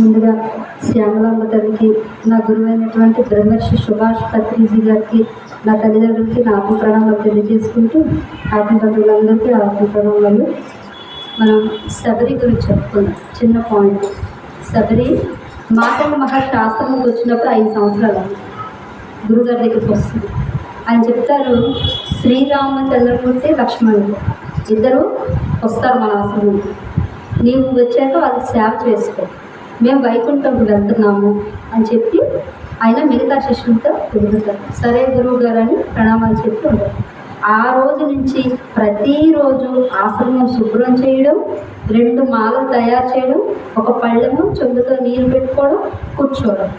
ముందుగా శ్యామలాంబ తల్లికి నా గురువైనటువంటి బ్రహ్మర్షి సుభాష్ పత్రిజీ గారికి నా తల్లిదండ్రులకి నా ఆత్మ ప్రణామాలు తెలియజేసుకుంటూ ఆత్మ బంధువులందరికీ ఆత్మ ప్రణామాలు మనం శబరి గురించి చెప్పుకున్నాం చిన్న పాయింట్. శబరి మాటల మహా ఆశ్రమంకి వచ్చినప్పుడు ఐదు సంవత్సరాలు గురుగారి దగ్గరికి వస్తుంది. ఆయన చెప్తారు శ్రీరామచంద్రమూర్తి లక్ష్మణుడు. ఇద్దరు వస్తారు మన ఆశ్రమంకి నీవు వచ్చాక వాళ్ళకి సేవ చేసుకో. మేము వైకుంఠం వెళ్తున్నాము అని చెప్పి ఆయన మిగతా శిష్యులతో తిరుగుతారు. సరే గురువు గారు అని ప్రణామాలు చెప్పి ఉంటారు. ఆ రోజు నుంచి ప్రతిరోజు ఆశ్రమం శుభ్రం చేయడం రెండు మాలలు తయారు చేయడం ఒక పళ్ళెము చెంబుతో నీరు పెట్టుకోవడం కూర్చోవడం.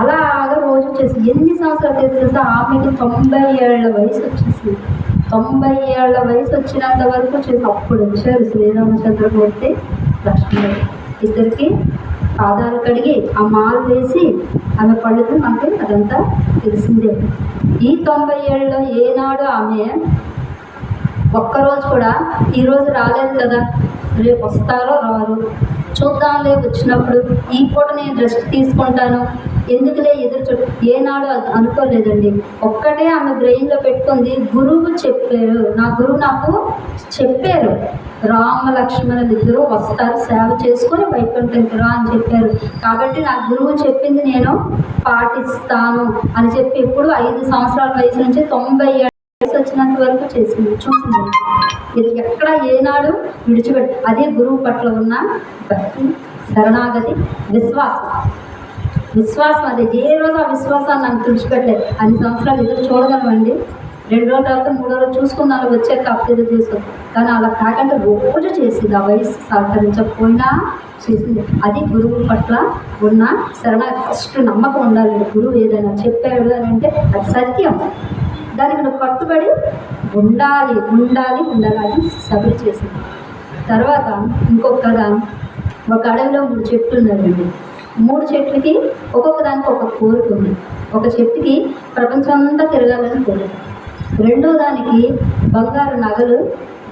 అలాగా రోజు చేసి ఎన్ని సంవత్సరాలు చేసేసి ఆమెకి తొంభై ఏళ్ళ వయసు వచ్చేసింది. తొంభై ఏళ్ళ వయసు వచ్చినంత వరకు చేసి అప్పుడు వచ్చారు శ్రీరామచంద్రమూర్తి లక్ష్మణుడు ఇద్దరికి పాదాలు కడిగి ఆ మాలు వేసి ఆమె పళ్ళుతూ మనకి అదంతా తెలిసిందే. ఈ తొంభై ఏళ్ళలో ఏనాడు ఆమె ఒక్కరోజు కూడా ఈరోజు రాలేదు కదా? రేపు వస్తారో రారు చూద్దాంలే వచ్చినప్పుడు. ఈ పూట నేను రెస్ట్ తీసుకుంటాను. ఎందుకులే ఎదురు చూ ఏనాడు అది అనుకోలేదండి. ఒక్కటే ఆమె బ్రెయిన్లో పెట్టుకుంది గురువు చెప్పారు. నా గురువు నాకు చెప్పారు. రామ లక్ష్మణులు ఇద్దరు వస్తారు సేవ చేసుకొని వైకుంఠంకి రా అని చెప్పారు. కాబట్టి నా గురువు చెప్పింది నేను పాటిస్తాను అని చెప్పి ఎప్పుడు ఐదు సంవత్సరాల వయసు నుంచి తొంభై వయసు వచ్చినంత వరకు చేసింది చూసింది ఇది ఎక్కడ ఏనాడు విడిచిపెట్టు అదే గురువు పట్ల ఉన్న భక్తి శరణాగతి విశ్వాసం. విశ్వాసం అది ఏ రోజు ఆ విశ్వాసాన్ని నాకు తుడిచిపెట్టలేదు. అన్ని సంవత్సరాలు ఎదురు చూడగలమండి. రెండు రోజుల తర్వాత మూడో రోజు చూసుకున్నాను వచ్చాక అప్పు చేసుకో కానీ అలా కాకుండా రోజు చేసింది. ఆ వయసు సహకరించకపోయినా చేసింది. అది గురువు పట్ల ఉన్న శరణ ఫస్ట్ నమ్మకం ఉండాలి. గురువు ఏదైనా చెప్పాడు అని అంటే అది సత్యం. దానికి నువ్వు కట్టుబడి ఉండాలి ఉండాలి ఉండాలి అది సబరి చేసింది తర్వాత ఇంకొక కథ ఒక అడవిలో మూడు చెట్లు ఉన్నాయండి మూడు చెట్లకి ఒక్కొక్క దానికి ఒక కోరిక ఉంది. ఒక చెట్టుకి ప్రపంచం అంతా తిరగాలని కోరిక. రెండో దానికి బంగారు నగలు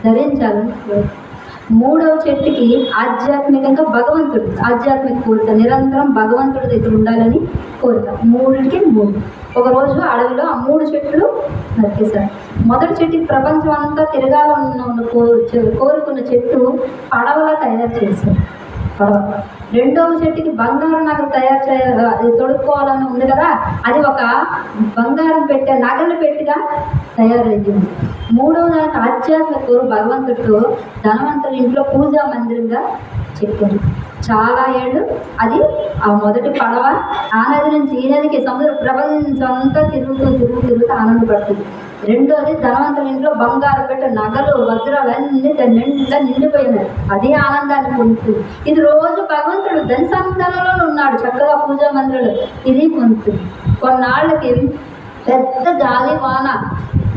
ధరించాలని కోరిక. మూడవ చెట్టుకి ఆధ్యాత్మికంగా భగవంతుడు ఆధ్యాత్మిక కోరిక నిరంతరం భగవంతుడి దగ్గర ఉండాలని కోరిక. మూడుకి మూడు. ఒక రోజు అడవిలో ఆ మూడు చెట్లు నరికేశారు. మొదటి చెట్టుకి ప్రపంచం అంతా తిరగాలన్న కో కోరుకున్న చెట్టు పడవలా తయారు చేశారు. రెండవ చెట్టుకి బంగారం నగలు తయారు చేయాలి అది తొడుక్కోవాలని ఉంది కదా అది ఒక బంగారం పెట్టే నగలు పెట్టిగా తయారయ్యింది మూడవ దానికి ఆధ్యాత్మిక భగవంతుడు ధనవంతుడి ఇంట్లో పూజా మందిరంగా చెప్పారు. చాలా ఏళ్ళు అది ఆ మొదటి పడవ ఆ నది నుంచి ఈ నదికి సముద్ర ప్రపంచం అంతా తిరుగుతూ తిరుగుతూ తిరుగుతూ ఆనందపడుతుంది. రెండోది ధనవంతుల ఇంట్లో బంగారు పెట్ట నగలు వజ్రాలు అన్ని దాని నిండా నిండిపోయినాయి. అదే ఆనందాన్ని పొందుతుంది. ఇది రోజు భగవంతుడు ధని సంతానంలో ఉన్నాడు చక్కగా పూజా మందిరంలో. ఇది పొందుతుంది. కొన్నాళ్ళకి పెద్ద గాలి వాన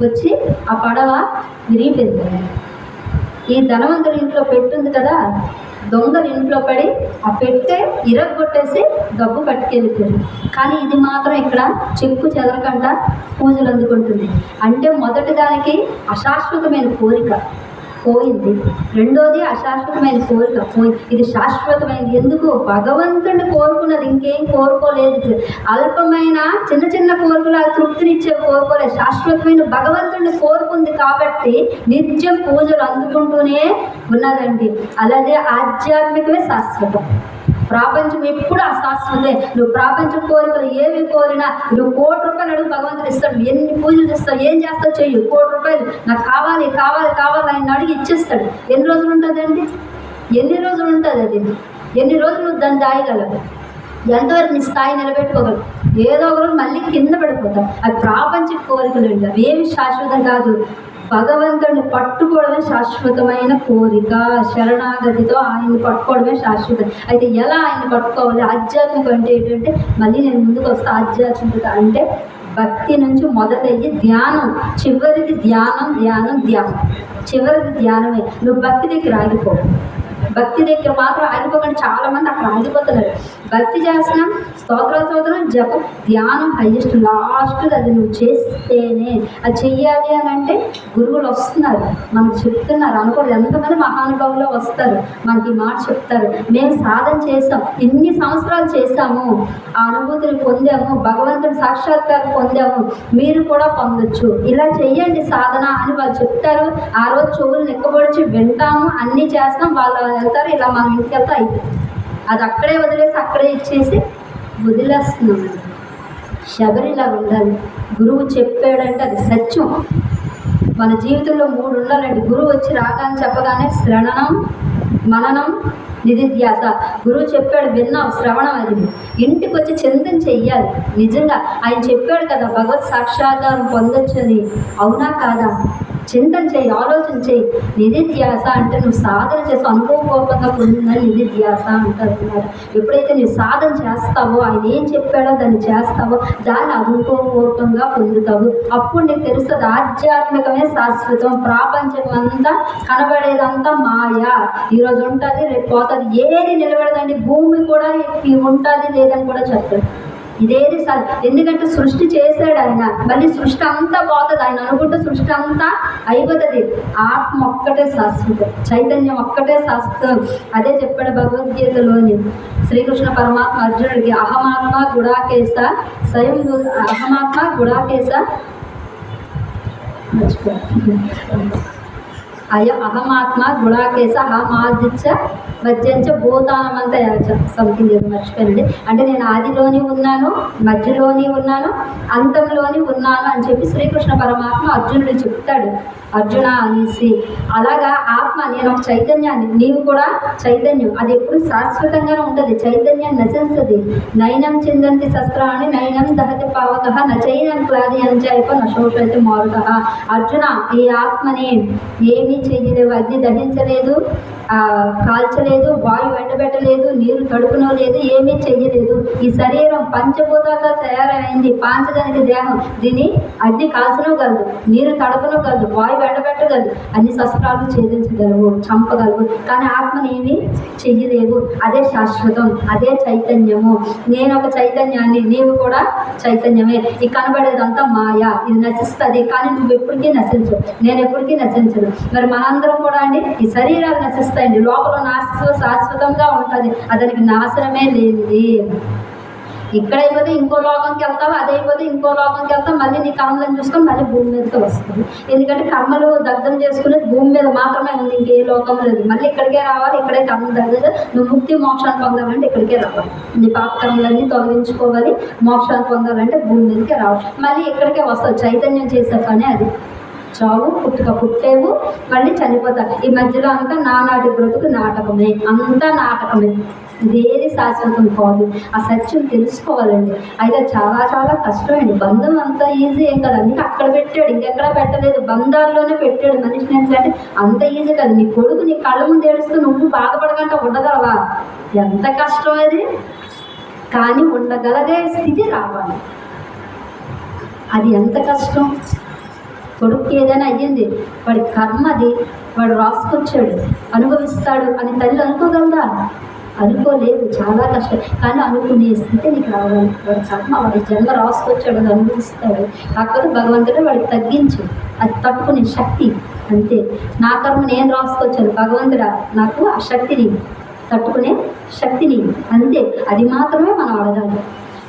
వచ్చి ఆ పడవ విరిగిపోయింది. ఈ ధనవంతుల ఇంట్లో పెట్టుంది కదా దొంగలు ఇంట్లో పడి ఆ పెట్టే ఇరగొట్టేసి డబ్బు పట్టుకెళ్ళిపోయింది కానీ ఇది మాత్రం ఇక్కడ చెక్కు చెదరకుండా పూజలు అందుకుంటుంది. అంటే మొదటి దానికి అశాశ్వతమైన కోరిక. పోయింది. రెండోది అశాశ్వతమైన కోరిక. పోయింది ఇది శాశ్వతమైనది ఎందుకు? భగవంతుడిని కోరుకున్నది ఇంకేం కోరుకోలేదు. అల్పమైన చిన్న చిన్న కోరికలు ఆ తృప్తినిచ్చే కోరుకోలేదు శాశ్వతమైన భగవంతుడిని కోరుకుంది కాబట్టి నిత్యం పూజలు అందుకుంటూనే ఉన్నదండి. అలాగే ఆధ్యాత్మికమే శాశ్వతం. ప్రాపంచం ఎప్పుడు అశాశ్వతే నువ్వు ప్రాపంచం కోరికలు ఏవి కోరినా నువ్వు కోటి రూపాయలు అడుగు భగవంతుడు ఇస్తాడు. ఎన్ని పూజలు చేస్తావు ఏం చేస్తావు చెయ్యి. కోటి రూపాయలు. నాకు కావాలి కావాలి కావాలి ఆయన అడిగి ఇచ్చేస్తాడు. ఎన్ని రోజులు ఉంటుందండి ఎన్ని రోజులు ఉంటుంది అది? ఎన్ని రోజులు నువ్వు దాన్ని దాయగలవు? ఎంతవరకు నీ స్థాయి నిలబెట్టుకోగలవు? ఏదో ఒక రోజు మళ్ళీ కింద పడిపోతాం అది ప్రాపంచిక కోరికలు అవి ఏమి శాశ్వతం కాదు. భగవంతుడిని పట్టుకోవడమే శాశ్వతమైన కోరిక. శరణాగతితో ఆయన్ని పట్టుకోవడమే శాశ్వతం. అయితే ఎలా ఆయన పట్టుకోవాలి? ఆధ్యాత్మికం అంటే ఏంటంటే మళ్ళీ నేను ముందుకు వస్తా. ఆధ్యాత్మికత అంటే భక్తి నుంచి మొదలయ్యి ధ్యానం. చివరిది ధ్యానం ధ్యానం ధ్యానం. చివరిది ధ్యానమే. నువ్వు భక్తి దగ్గర ఆగిపో. భక్తి దగ్గర మాత్రం ఆగిపోకండి. చాలామంది అక్కడ ఆగిపోతున్నారు. భక్తి చేస్తున్నాం స్తోత్రాలు చదువుతున్నాం ధ్యానం హైయెస్ట్ లాస్ట్ అది నువ్వు చేస్తేనే. అది చెయ్యాలి అని అంటే గురువులు వస్తున్నారు. మనకు చెప్తున్నారు అనుకోరు. ఎంతమంది మహానుభావులు వస్తారు మనకి మాట చెప్తారు. మేము సాధన చేసాం ఎన్ని సంవత్సరాలు చేశాము ఆ అనుభూతిని పొందాము భగవంతుని సాక్షాత్కారం పొందాము మీరు కూడా పొందొచ్చు. ఇలా చెయ్యండి సాధన అని వాళ్ళు చెప్తారు. ఆ రోజు చెవులు నిక్కబొడిచి వింటాము అన్నీ చేస్తాం వాళ్ళు వెళ్తారు ఇలా మనం ఇంటికి వెళ్తే అయిపోతుంది. అది అక్కడే వదిలేసి అక్కడే ఇచ్చేసి వదిలేస్తున్నాం. శబరిలా ఉండాలి. గురువు చెప్పాడంటే అది సత్యం. మన జీవితంలో మూడు ఉండాలండి. గురువు వచ్చి రాగానే చెప్పగానే శ్రవణం మననం నిధిధ్యాస. గురువు చెప్పాడు విన్నావు శ్రవణం అది. ఇంటికి వచ్చి చింతన చెయ్యాలి. నిజంగా ఆయన చెప్పాడు కదా భగవత్ సాక్షాత్కారం పొందొచ్చని. అవునా కాదా? చింతన చేయి ఆలోచన చేయి నిధిధ్యాస అంటే నువ్వు సాధన చేసి అనుభవపూర్వకంగా పొందిందని నిధిధ్యాస అంటారు ఎప్పుడైతే నువ్వు సాధన చేస్తావో ఆయన ఏం చెప్పాడో దాన్ని చేస్తావో దాన్ని అనుభవపూర్వకంగా పొందుతావు. అప్పుడు నీకు తెలుస్తుంది ఆధ్యాత్మికమే శాశ్వతం. ప్రాపంచం అంతా కనబడేదంతా మాయ. ఈరోజు ఉంటుంది రేపు పోతుంది ఏది నిలబడదండి. భూమి కూడా ఉంటుంది లేదని కూడా చెప్తాడు ఇదేది సార్ ఎందుకంటే సృష్టి చేశాడు ఆయన. మళ్ళీ సృష్టి అంతా పోతుంది. ఆయన అనుకుంటే సృష్టి అంతా అయిపోతుంది. ఆత్మ ఒక్కటే శాశ్వతం. చైతన్యం ఒక్కటే శాశ్వతం. అదే చెప్పాడు భగవద్గీతలోని శ్రీకృష్ణ పరమాత్మ అర్జునుడికి అహమాత్మ గుడాకేశ స్వయం అహమాత్మ గుడాకేశ మర్చిపోయాను. అయ అహమాత్మ గుణాకేశ అహమాదిత్య మధ్యంచ భూతానమంతా యాచ సంథింగ్ ఏదో మర్చిపోయానండి. అంటే నేను ఆదిలోని ఉన్నాను మధ్యలోని ఉన్నాను అంతంలోని ఉన్నాను అని చెప్పి శ్రీకృష్ణ పరమాత్మ అర్జునుడు చెప్తాడు. అర్జున అనేసి. అలాగా ఆత్మ నేను ఒక చైతన్యాన్ని నీవు కూడా చైతన్యం. అది ఎప్పుడు శాశ్వతంగానే ఉంటుంది. చైతన్యం నశిస్తుంది నయనం చిందంతి శస్త్రాన్ని నయనం దహతి పావక నచైనం క్లాది అంచాయప నశోషైతే మారుత. అర్జున ఈ ఆత్మని ఏమి చెయ్యలేవు అగ్ని దహించలేదు కాల్చలేదు వాయు ఎండబెట్టలేదు నీరు తడుపునో లేదు ఏమీ చెయ్యలేదు. ఈ శరీరం పంచభూతాలతో తయారైంది. పాంచదానికి దేహం. దీన్ని అగ్ని కాల్చనగలదు నీరు తడపనగలదు వాయు ఎండబెట్టగలదు. అన్ని శస్త్రాలు ఛేదించగలవు చంపగలవు. కానీ ఆత్మని ఏమీ చెయ్యలేవు. అదే శాశ్వతం అదే చైతన్యము. నేను ఒక చైతన్యాన్ని నీవు కూడా చైతన్యమే. ఈ కనబడేదంతా మాయ. ఇది నశిస్తుంది. కానీ నువ్వు ఎప్పటికీ నశించు నేను ఎప్పటికీ నశించను. మరి మనందరం కూడా అండి ఈ శరీరాలు నశిస్తాయండి. లోపల నాశ శాశ్వతంగా ఉంటుంది. అతనికి నాశనమే లేనిది ఇక్కడ అయిపోతే ఇంకో లోకంకి వెళ్తావు అదైపోతే అయిపోతే ఇంకో లోకంకి వెళ్తావు మళ్ళీ నీ కర్మలను చూసుకొని మళ్ళీ భూమి మీదకి వస్తుంది ఎందుకంటే కర్మలు దగ్ధం చేసుకునేది భూమి మీద మాత్రమే ఉంది ఇంకే లోకం లేదు. మళ్ళీ ఇక్కడికే రావాలి ఇక్కడే కర్మ దగ్గర నువ్వు ముక్తి మోక్షాన్ని పొందాలంటే ఇక్కడికే రావాలి. నీ పాప కర్మలన్నీ తొలగించుకోవాలి మోక్షాన్ని పొందాలంటే భూమి మీదకే రావాలి. మళ్ళీ ఇక్కడికే వస్తావు. చైతన్యం చేసే పని అది. చావు పుట్టుక పుట్టేవు మళ్ళీ చనిపోతావు. ఈ మధ్యలో అంతా నానాటి బ్రతుకు నాటకమే అంతా నాటకమే. ఇదేది శాశ్వతం కాదు. ఆ సత్యం తెలుసుకోవాలండి. అయితే చాలా చాలా కష్టమండి బంధం అంత ఈజీ ఏం కాదు. అందుకే అక్కడ పెట్టాడు ఇంకెక్కడ పెట్టలేదు. బంధాల్లోనే పెట్టాడు మనిషిని ఏంటంటే అంత ఈజీ కాదు. నీ కొడుకు నీ కళ్ళ ముందు ఏడుస్తూ నువ్వు బాధపడకుండా ఉండగలవా? ఎంత కష్టం అది? కానీ ఉండగలగే స్థితి రావాలి. అది ఎంత కష్టం? కొడుకు ఏదైనా అయ్యింది వాడి కర్మది వాడు రాసుకొచ్చాడు అనుభవిస్తాడు అని తల్లి అనుకోగలదా? అనుకోలేదు చాలా కష్టం. కానీ అనుకునే స్థితి నీకు రావాలి. వాడి కర్మ వాడి జన్మ రాసుకొచ్చాడు అది అనుభవిస్తాడు. కాకపోతే భగవంతుడు వాడికి తగ్గించు. అది తట్టుకునే శక్తి అంతే. నా కర్మ నేను రాసుకొచ్చాను భగవంతుడా? నాకు ఆ శక్తిని తట్టుకునే శక్తిని అంతే. అది మాత్రమే మనం అడగాలి.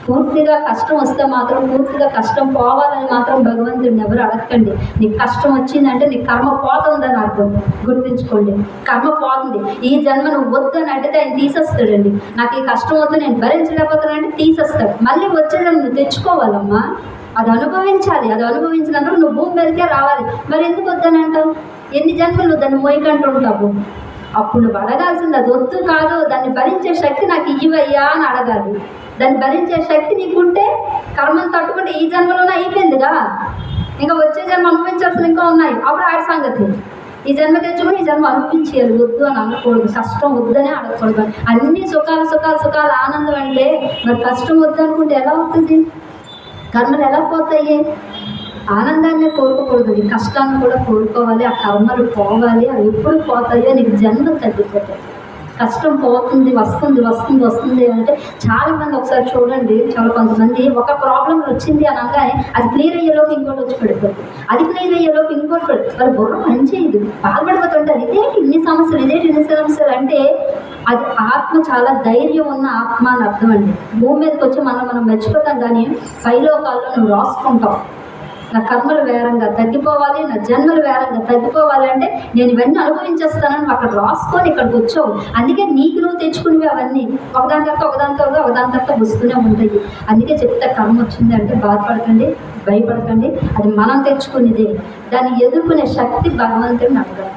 పూర్తిగా కష్టం వస్తే మాత్రం పూర్తిగా కష్టం పోవాలని మాత్రం భగవంతుడిని ఎవరు అడగకండి. నీకు కష్టం వచ్చిందంటే నీ కర్మ పోతుందని అర్థం. గుర్తుంచుకోండి. కర్మ పోతుంది. ఈ జన్మ నువ్వు వద్దని అడిగితే ఆయన తీసేస్తాడండి. నాకు ఈ కష్టం వద్దు నేను భరించలేకపోతానంటే తీసేస్తాడు. మళ్ళీ వచ్చే నువ్వు తెచ్చుకోవాలమ్మా. అది అనుభవించాలి. అది అనుభవించినందుకు నువ్వు భూమి మీదకే రావాలి. మరి ఎందుకు వద్దని అంటావు? ఎన్ని జన్మలు నువ్వు దాన్ని మోయకంటూ ఉంటావు? అప్పుడు నువ్వు అడగాల్సింది అది వద్దు కాదు దాన్ని భరించే శక్తి నాకు ఇవ్వయ్యా అని అడగాలి. దాన్ని భరించే శక్తి నీకుంటే కర్మను తట్టుకుంటే ఈ జన్మలోనే అయిపోయిందిగా? ఇంకా వచ్చే జన్మ అనుభవించాల్సిన ఇంకా ఉన్నాయి. అప్పుడు ఆడి సంగతి. ఈ జన్మ తెచ్చుకుని ఈ జన్మ అనిపించేది వద్దు అని అనకూడదు. కష్టం వద్దనే అడగకూడదు. అన్ని సుఖాలు సుఖాలు సుఖాలు ఆనందం అంటే మరి కష్టం వద్దు అనుకుంటే ఎలా అవుతుంది? కర్మలు ఎలా పోతాయి? ఆనందాన్ని కోరుకోకూడదు నీ కష్టాన్ని కూడా కోరుకోవాలి ఆ కర్మలు పోవాలి. అవి ఎప్పుడు పోతాయో నీకు జన్మ తగ్గిపోతాయి కష్టం పోతుంది వస్తుంది వస్తుంది వస్తుంది అంటే చాలా మంది ఒకసారి చూడండి చాలా కొంతమంది ఒక ప్రాబ్లం వచ్చింది అని అనగానే అది క్లియర్ అయ్యేలోపు ఇంకోటి వచ్చి పడిపోతుంది. అది క్లియర్ అయ్యేలోపు ఇంకోటి పడుతుంది వాళ్ళ బుర్ర పని చేయదు బాధపడిపోతుంటారు ఇదేంటి ఇన్ని సమస్యలు ఇదేంటి ఇన్ని సమస్యలు అంటే అది ఆత్మ చాలా ధైర్యం ఉన్న ఆత్మ అని అర్థం అండి. భూమి మీదకి వచ్చి మనం మనం మర్చిపోతాం కానీ పైలోకాల్లో నువ్వు రాసుకుంటావు. నా కర్మలు వేరంగా తగ్గిపోవాలి నా జన్మలు వేరంగా తగ్గిపోవాలి అంటే నేను ఇవన్నీ అనుభవించేస్తానని అక్కడ రాసుకొని ఇక్కడికి వచ్చావు అందుకే నీకు నువ్వు తెచ్చుకునేవి అవన్నీ. ఒకదాని తర్వాత ఒకదాని తర్వాత ఒకదాని తర్వాత వస్తూనే ఉంటాయి. అందుకే చెప్తే కర్మ వచ్చింది అంటే బాధపడకండి భయపడకండి. అది మనం తెచ్చుకునేదే. దాన్ని ఎదుర్కొనే శక్తి భగవంతుడిని అడగాలి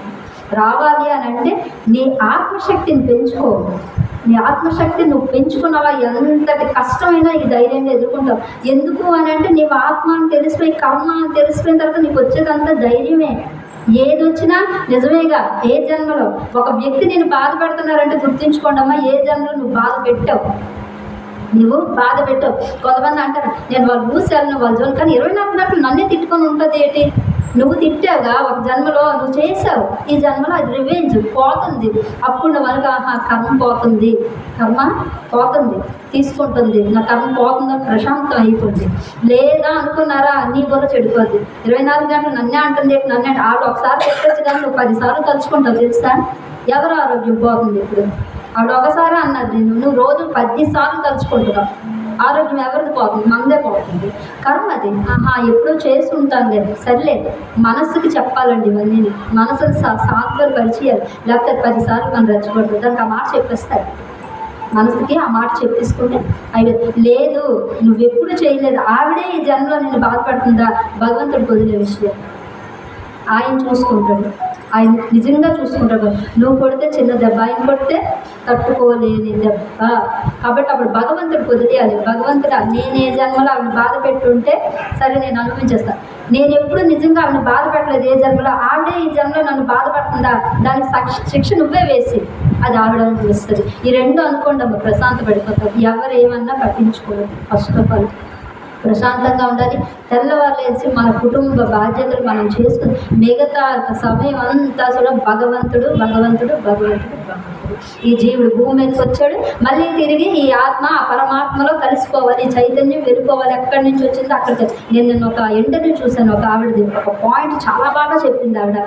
రావాలి అని అంటే నీ ఆత్మశక్తిని పెంచుకో. నీ ఆత్మశక్తి నువ్వు పెంచుకున్నావా? ఎంతటి కష్టమైనా ఈ ధైర్యంగా ఎదుర్కొంటావు. ఎందుకు అని అంటే నీవు ఆత్మ అని తెలిసిపోయి కర్మ అని తెలిసిపోయిన తర్వాత నీకు వచ్చేదంతా ధైర్యమే. ఏది వచ్చినా నిజమేగా. ఏ జన్మలో ఒక వ్యక్తి నేను బాధపడుతున్నారంటే గుర్తించుకోండమ్మా ఏ జన్మలో నువ్వు బాధ పెట్టావు? నువ్వు బాధ పెట్టవు కొంతమంది అంటారు నేను వాళ్ళు ఊసాను వాళ్ళ జోలు కానీ ఇరవై నాలుగు గంటలు నన్నే తిట్టుకొని ఉంటుంది ఏంటి? నువ్వు తిట్టావుగా ఒక జన్మలో నువ్వు చేసావు ఈ జన్మలో అది రివెంజ్ పోతుంది. అప్పుడు నువ్వు ఆహా కర్మ పోతుంది. కర్మ పోతుంది. తీసుకుంటుంది. నా కర్మ పోతుందని ప్రశాంతం అయిపోతుంది లేదా అనుకున్నారా నీ కూడా చెడిపోద్ది. ఇరవై నాలుగు గంటలు నన్నే అంటుంది ఏంటి? నన్నే అంటే ఆవిడ ఒకసారి చెప్పచ్చు కానీ నువ్వు పదిసార్లు తలుచుకుంటావు తెలుసా? ఎవరు ఆరోగ్యం పోతుంది ఇప్పుడు? ఆవిడ ఒకసారి అన్నది నేను నువ్వు రోజు పది సార్లు తలుచుకుంటున్నావు. ఆరోగ్యం ఎవరిది పోతుంది? మందే పోతుంది. కర్మ అది. ఆహా ఎప్పుడో చేసి ఉంటాను లేదు సర్లేదు మనస్సుకి చెప్పాలండి ఇవన్నీ. మనసుకు సా సాత్వలు పరిచేయాలి లేకపోతే పదిసార్లు మనం రెచ్చగొడుతుంది దానికి ఆ మాట చెప్పేస్తారు మనసుకి ఆ మాట చెప్పేసుకుంటే అయ్యో లేదు నువ్వెప్పుడు చేయలేదు. ఆవిడే ఈ జన్మలో నేను బాధపడుతుందా? భగవంతుడు వదిలే విషయం ఆయన చూసుకుంటాడు. ఆయన నిజంగా చూసుకుంటాడు నువ్వు కొడితే చిన్న దెబ్బ ఆయన కొడితే తట్టుకోలేని దెబ్బ. కాబట్టి అప్పుడు భగవంతుడు వదిలేయాలి భగవంతుడు నేనే జన్మలో ఆవిడ బాధ పెట్టుంటే సరే నేను అనుభవించేస్తాను నేను ఎప్పుడు నిజంగా ఆమెను బాధ పెట్టలేదు. ఏ జన్మలో? ఆవిడే ఈ జన్మలో నన్ను బాధపడుతుందా దానికి శిక్ష శిక్ష నువ్వే వేసి అది ఆవిడ అనిపిస్తుంది ఈ రెండు అనుకోండి అమ్మ ప్రశాంత పడిపోతుంది ఎవరు ఏమన్నా పట్టించుకోలేదు ఫస్ట్ ఆఫ్ ఆల్ ప్రశాంతంగా ఉండాలి. తెల్లవారులేసి మన కుటుంబ బాధ్యతలు మనం చేసుకుని మిగతా సమయం అంతా కూడా భగవంతుడు భగవంతుడు భగవంతుడు భగవంతుడు. ఈ జీవుడు భూమి మీదకి వచ్చాడు. మళ్ళీ తిరిగి ఈ ఆత్మ ఆ పరమాత్మలో కలిసిపోవాలి. చైతన్యం వెళ్ళిపోవాలి. ఎక్కడి నుంచి వచ్చిందో అక్కడికి. నేను నిన్న ఒక ఇంటర్వ్యూ చూశాను. ఒక ఆవిడది ఒక పాయింట్ చాలా బాగా చెప్పింది ఆవిడ.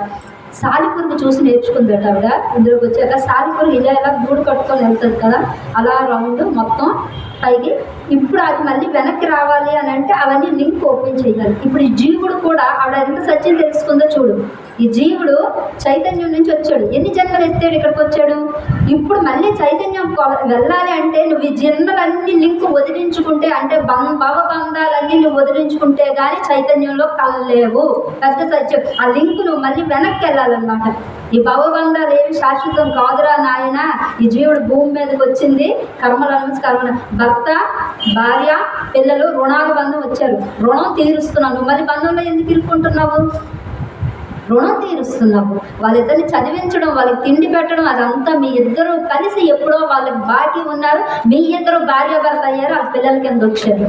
సాలిపురుగు చూసి నేర్చుకుందట ఆవిడ. ఇందులోకి వచ్చాక సాలిపురుగు ఇలా ఇలా గూడు కట్టుకొని వెళ్తుంది కదా. అలా రౌండ్ మొత్తం పైకి. ఇప్పుడు అది మళ్ళీ వెనక్కి రావాలి అని అంటే అవన్నీ లింక్ ఓపెన్ చేయాలి ఇప్పుడు ఈ జీవుడు కూడా ఆవిడ ఎంత సత్యం తెలుసుకుందో చూడు. ఈ జీవుడు చైతన్యం నుంచి వచ్చాడు. ఎన్ని జన్మలు ఎత్తాడు ఇక్కడికి వచ్చాడు? ఇప్పుడు మళ్ళీ చైతన్యం వెళ్ళాలి అంటే నువ్వు ఈ జన్మలన్నీ లింక్ వదిలించుకుంటే అంటే బం భవబంధాలన్నీ నువ్వు వదిలించుకుంటే కానీ చైతన్యంలో కలలేవు పెద్ద సత్యం. ఆ లింక్ నువ్వు మళ్ళీ వెనక్కి వెళ్ళాలన్నమాట. ఈ భవబంధాలు ఏవి శాశ్వతం కాదురా నాయన? ఈ జీవుడు భూమి మీదకి వచ్చింది. కర్మల నుంచి కర్మ భర్త భార్య పిల్లలు రుణాల బంధం వచ్చారు. రుణం తీరుస్తున్నాను మరి బంధంలో ఎందుకు ఇరుక్కుంటున్నావు? రుణం తీరుస్తున్నావు. వాళ్ళిద్దరిని చదివించడం వాళ్ళకి తిండి పెట్టడం అదంతా మీ ఇద్దరు కలిసి ఎప్పుడో వాళ్ళకి బాకీ ఉన్నారు. మీ ఇద్దరు భార్య భర్త అయ్యారు ఆ పిల్లల కింద వచ్చారు.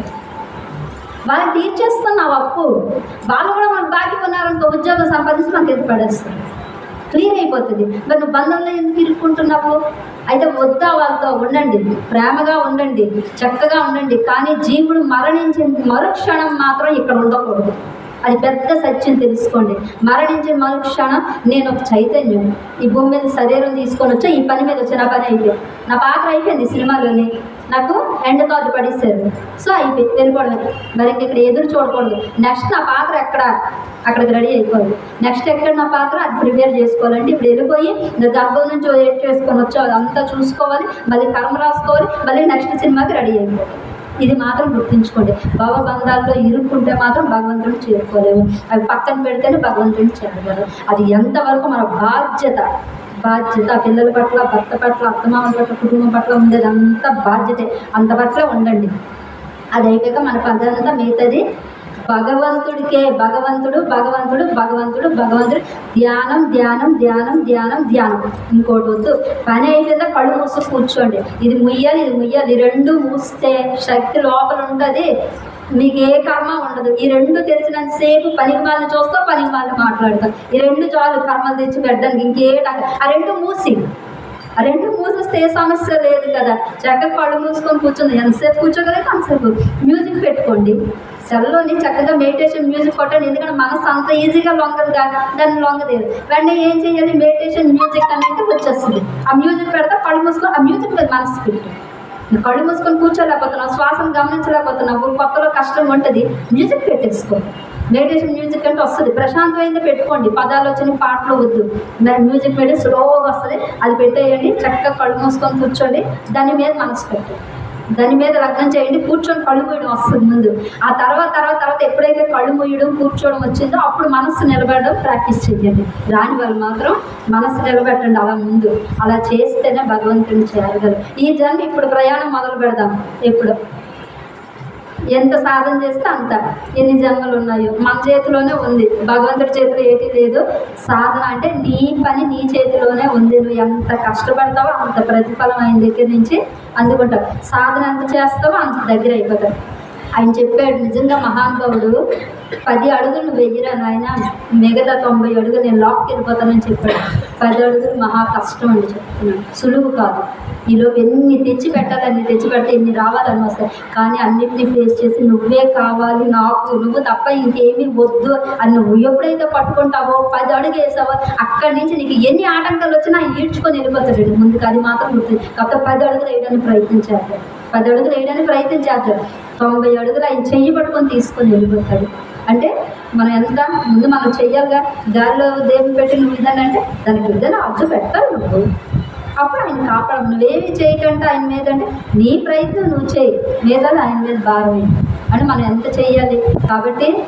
వాళ్ళకి తీర్చేస్తున్నావు అప్పు. వాళ్ళు కూడా మనకు బాకీ ఉన్నారనుకో ఉద్యోగం సంపాదించి మనకి ఎత్తి పడేస్తారు క్లియర్ అయిపోతుంది. మరి నువ్వు బంధంలో ఎందుకు ఇరుక్కుంటున్నావు? అయితే వద్దా వాళ్ళతో ఉండండి. ప్రేమగా ఉండండి. చక్కగా ఉండండి. కానీ జీవుడు మరణించిన మరుక్షణం మాత్రం ఇక్కడ ఉండకూడదు. అది పెద్ద సత్యం తెలుసుకోండి. మరణించిన మరుక్షణం నేను ఒక చైతన్యం. ఈ భూమి మీద శరీరం తీసుకొని వచ్చా ఈ పని మీద వచ్చి నా పని అయిపోయింది. నా పాత్ర అయిపోయింది సినిమాలోని. నాకు ఎండ్ కార్డు పడేసారు సో అయిపోయి వెళ్ళిపోవడమే. మరి ఇక్కడ ఎదురు చూడకూడదు. నెక్స్ట్ నా పాత్ర ఎక్కడ? అక్కడికి రెడీ అయిపోవాలి. నెక్స్ట్ ఎక్కడ నా పాత్ర? అది ప్రిపేర్ చేసుకోవాలంటే ఇప్పుడు వెళ్ళిపోయి నా గర్భం నుంచి ఏం చేసుకొని వచ్చా అదంతా చూసుకోవాలి. మళ్ళీ కర్మ రాసుకోవాలి. మళ్ళీ నెక్స్ట్ సినిమాకి రెడీ అయిపోవాలి ఇది మాత్రం గుర్తుంచుకోండి. భవబంధాల్లో ఇరుక్కుంటే మాత్రం భగవంతుడిని చేరుకోలేము. అవి పక్కన పెడితేనే భగవంతుడిని చేరగలరు అది ఎంతవరకు మన బాధ్యత? బాధ్యత పిల్లల పట్ల భర్త పట్ల అత్తమామ పట్ల కుటుంబం పట్ల ఉండేది అంత బాధ్యతే. అంత పట్ల ఉండండి. అది అయిపోయాక మన పదంతా మిగతాది భగవంతుడికే భగవంతుడు భగవంతుడు భగవంతుడు భగవంతుడు. ధ్యానం ధ్యానం ధ్యానం ధ్యానం ధ్యానం. ఇంకోటి వద్దు. పని అయిపోయిందా కళ్ళు మూసి కూర్చోండి. ఇది ముయ్యాలి ఇది ముయ్యాలి. రెండు మూస్తే శక్తి లోపల ఉంటుంది. మీకు ఏ కర్మ ఉండదు. ఈ రెండు తెలిసినంతసేపు పనికి వాళ్ళని చూస్తా పనికి వాళ్ళని మాట్లాడతాం. ఈ రెండు చాలు కర్మలు తెచ్చి పెట్టడానికి ఇంకే ఆ రెండు మూసి ఆ రెండు మూసేస్తే ఏ సమస్య లేదు కదా. చక్కగా పళ్ళు మూసుకొని కూర్చుంది. ఎంతసేపు కూర్చోగలిగితే అంతసేపు. మ్యూజిక్ పెట్టుకోండి. సెల్లోని చక్కగా మెడిటేషన్ మ్యూజిక్ కొట్టండి. ఎందుకంటే మనసు అంత ఈజీగా లొంగదు కాదు దాన్ని లొంగదేదు. వెంటనే ఏం చేయాలి? మెడిటేషన్ మ్యూజిక్ అనేది వచ్చేస్తుంది. ఆ మ్యూజిక్ పెడితే పళ్ళు మూసుకొని ఆ మ్యూజిక్ మీద మనసు పెట్టు నువ్వు కళ్ళు మూసుకొని కూర్చోలేకపోతున్నావు శ్వాసను గమనించలేకపోతున్నావు కొత్తలో కష్టం ఉంటుంది మ్యూజిక్ పెట్టేసుకో. మెడిటేషన్ మ్యూజిక్ అంటే వస్తుంది ప్రశాంతమైంది పెట్టుకోండి పదాలు వచ్చిన పాటలు వద్దు. మ్యూజిక్ పెట్టి స్లోగా వస్తుంది అది పెట్టేయండి చక్కగా కళ్ళు మూసుకొని కూర్చోండి దాని మీద మనసు పెట్టండి దాని మీద లగ్నం చేయండి కూర్చొని కళ్ళు మూయడం వస్తుంది ముందు. ఆ తర్వాత తర్వాత తర్వాత ఎప్పుడైతే కళ్ళు మూయడం కూర్చోవడం వచ్చిందో అప్పుడు మనసు నిలబడడం ప్రాక్టీస్ చేయండి. రాని వాళ్ళు మాత్రం మనసు నిలబెట్టండి అలా ముందు. అలా చేస్తేనే భగవంతుని చేరగలరు. ఈ జన్మ ఇప్పుడు ప్రయాణం మొదలు పెడదాం. ఎప్పుడు? ఎంత సాధన చేస్తే అంత ఎన్ని జన్మలు ఉన్నాయో. మన చేతిలోనే ఉంది. భగవంతుడి చేతిలో ఏటి లేదు. సాధన అంటే నీ పని నీ చేతిలోనే ఉంది. నువ్వు ఎంత కష్టపడతావో అంత ప్రతిఫలం ఆయన దగ్గర నుంచి అందుకుంటావు. సాధన ఎంత చేస్తావో అంత దగ్గర అయిపోతావు. ఆయన చెప్పాడు నిజంగా మహానుభావుడు పది అడుగులు నువ్వు వెయ్యిరా నాయన? మిగతా తొంభై అడుగులు నేను లాక్కి వెళ్ళిపోతానని చెప్పాడు. పది అడుగులు మహా కష్టం అని చెప్తున్నాను సులువు కాదు. ఈలోపు ఎన్ని తెచ్చి పెట్టాలి అన్ని తెచ్చి పెడితే ఎన్ని రావాలని వస్తాయి. కానీ అన్నిటినీ ఫేస్ చేసి నువ్వే కావాలి నాకు నువ్వు తప్ప ఇంకేమీ వద్దు. అని నువ్వు ఎప్పుడైతే పట్టుకుంటావో పది అడుగు వేసావో అక్కడి నుంచి నీకు ఎన్ని ఆటంకాలు వచ్చినా ఈడ్చుకొని వెళ్ళిపోతాడు ముందుకు అది మాత్రం గుర్తుంది కాకపోతే పది అడుగులు వేయడానికి ప్రయత్నించాడు పది అడుగులు వేయడానికి ప్రయత్నించేస్తాడు తొంభై అడుగులు ఆయన చెయ్యి పట్టుకొని తీసుకొని వెళ్ళిపోతాడు. అంటే మనం ఎంత ముందు మనం చెయ్యాలిగా? గాలిలో దేవుని పెట్టిన విధంగా అంటే దానికి ఏదైనా అడ్డు పెట్టాలి నువ్వు. అప్పుడు ఆయన కాపాడు నువ్వేమి చేయకంటే ఆయన మీద అంటే నీ ప్రయత్నం నువ్వు చేయి. మీద ఆయన మీద భారమే. అంటే మనం ఎంత చెయ్యాలి? కాబట్టి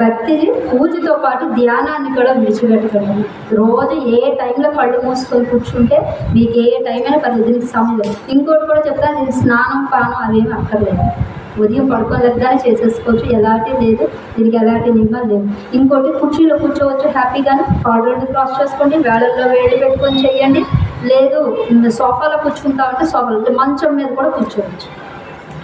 భక్తిని పూజతో పాటు ధ్యానాన్ని కూడా విడిచిపెట్టకండి రోజు ఏ టైంలో పళ్ళు మూసుకొని కూర్చుంటే మీకు ఏ టైం అయినా పర్లేదు. దీనికి సమయం లేదు. ఇంకోటి కూడా చెప్తాను దీనికి స్నానం పానం అవేమి అక్కర్లేదు. ఉదయం పడుకోలేదా చేసేసుకోవచ్చు. ఎలాంటి లేదు దీనికి ఎలాంటి నియమాలు లేవు. ఇంకోటి కుర్చీలో కూర్చోవచ్చు హ్యాపీగానే. కాళ్ళు క్రాస్ చేసుకోండి వేళల్లో వేడి పెట్టుకొని చేయండి. లేదు సోఫాలో కూర్చుంటా ఉంటే సోఫాలో మంచం మీద కూడా కూర్చోవచ్చు.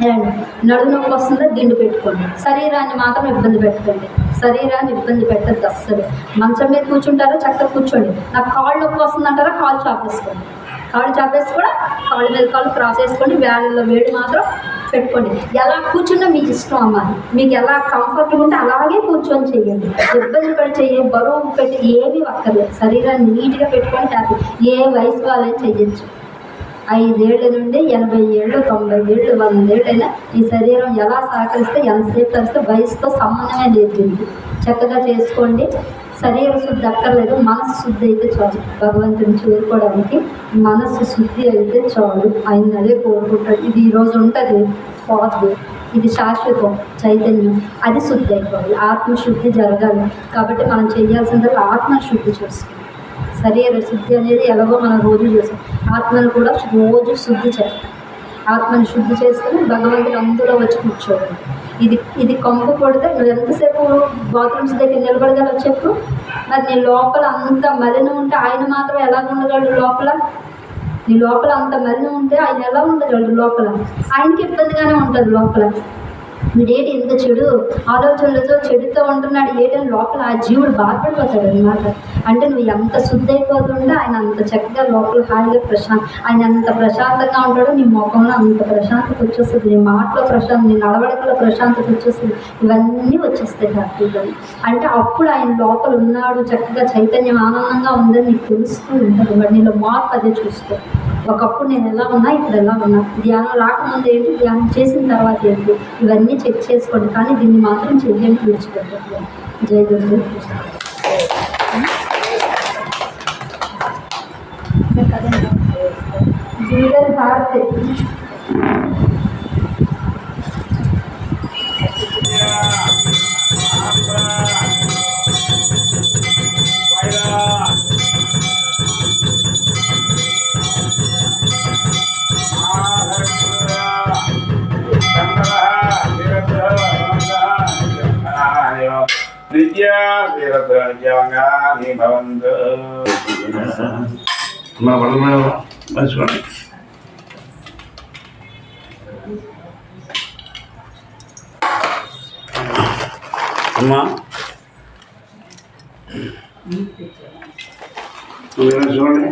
అండ్ నడుము నొప్పి వస్తుందో దిండు పెట్టుకోండి. శరీరాన్ని మాత్రం ఇబ్బంది పెట్టకండి. శరీరాన్ని ఇబ్బంది పెట్టద్దు అస్సలు. మంచం మీద కూర్చుంటారా చక్కగా కూర్చోండి. నాకు కాళ్ళు నొప్పి వస్తుందంటారా కాళ్ళు చాపేసుకోండి. కాళ్ళు చాపేసి కూడా కాళ్ళ మీద కాళ్ళు క్రాస్ వేసుకోండి వేళ్ళలో వేడి మాత్రం పెట్టుకోండి. ఎలా కూర్చున్నా మీకు ఇష్టం అమ్మ. మీకు ఎలా కంఫర్ట్గా ఉంటే అలాగే కూర్చొని చేయండి ఇబ్బంది పడి చెయ్యి బరువు పెట్టి ఏమీ వక్కర్లేదు. శరీరాన్ని నీట్గా పెట్టుకొని హ్యాపీ ఏ వయసు వాళ్ళని చేయొచ్చు ఐదేళ్ళ నుండి ఎనభై ఏళ్ళు తొంభై ఏళ్ళు వందేళ్ళైనా ఈ శరీరం ఎలా సహకరిస్తే ఎంతసేపు కలిస్తే వయసుతో సంబంధమే లేదు. చక్కగా చేసుకోండి. శరీర శుద్ధి అక్కర్లేదు మనసు శుద్ధి అయితే చాలు. భగవంతుని చేరుకోవడానికి మనసు శుద్ధి అయితే చాలు. ఆయన అదే కోరుకుంటాడు. ఇది ఈరోజు ఉంటుంది. పాదు ఇది శాశ్వతం. చైతన్యం. అది శుద్ధి అయిపోవాలి. ఆత్మశుద్ధి జరగాలి. కాబట్టి మనం చేయాల్సిందల్లా ఆత్మశుద్ధి చేసుకోవాలి శరీర శుద్ధి అనేది ఎలాగో మనం రోజు చేస్తాం. ఆత్మను కూడా రోజు శుద్ధి చేస్తాం. ఆత్మని శుద్ధి చేసుకుని భగవంతుడు అందులో వచ్చి కూర్చోవాలి. ఇది ఇది కొంప కొడితే నువ్వు ఎంతసేపు బాత్రూమ్స్ దగ్గర నిలబడగలవు చెప్పు? మరి నీ లోపల అంత మలిన ఉంటే ఆయన మాత్రం ఎలా ఉండగలడు లోపల? నీ లోపల అంత మలిన ఉంటే ఆయన ఎలా ఉండగలడు లోపల? ఆయనకి ఇబ్బందిగానే ఉంటుంది లోపల. వీడేటి ఇంత చెడు? ఆలోచనలతో చెడుతో ఉంటున్నాడు. ఏటని లోపల ఆ జీవుడు బాధపడిపోతాడు అనమాట అంటే నువ్వు ఎంత శుద్ధి అయిపోతుంటే ఆయన అంత చక్కగా లోపల హాయిగా ప్రశాంత్ ఆయన ఎంత ప్రశాంతంగా ఉంటాడో నీ ముఖంలో అంత ప్రశాంతత వచ్చేస్తుంది. నీ మాటలో ప్రశాంత్ నీ నడవడికలో ప్రశాంతత వచ్చేస్తుంది. ఇవన్నీ వచ్చేస్తాయి హ్యాపీగా అంటే అప్పుడు ఆయన లోపల ఉన్నాడు. చక్కగా చైతన్యం ఆనందంగా ఉందని నీకు తెలుస్తూ ఉంటుంది. మరి నీలో మార్పు అదే చూసుకో ఒకప్పుడు నేను ఎలా ఉన్నా ఇప్పుడు ఎలా ఉన్నా. ధ్యానం రాకముందు ఏంటి ధ్యానం చేసిన తర్వాత ఏంటి ఇవన్నీ చెక్ చేసుకోండి. కానీ దీన్ని మాత్రం చెయ్యండి విడిచిపెట్టండి జై గురు జీవితం భారతి మా వరద మంచివాడు అమ్మా. నువ్వు చూడండి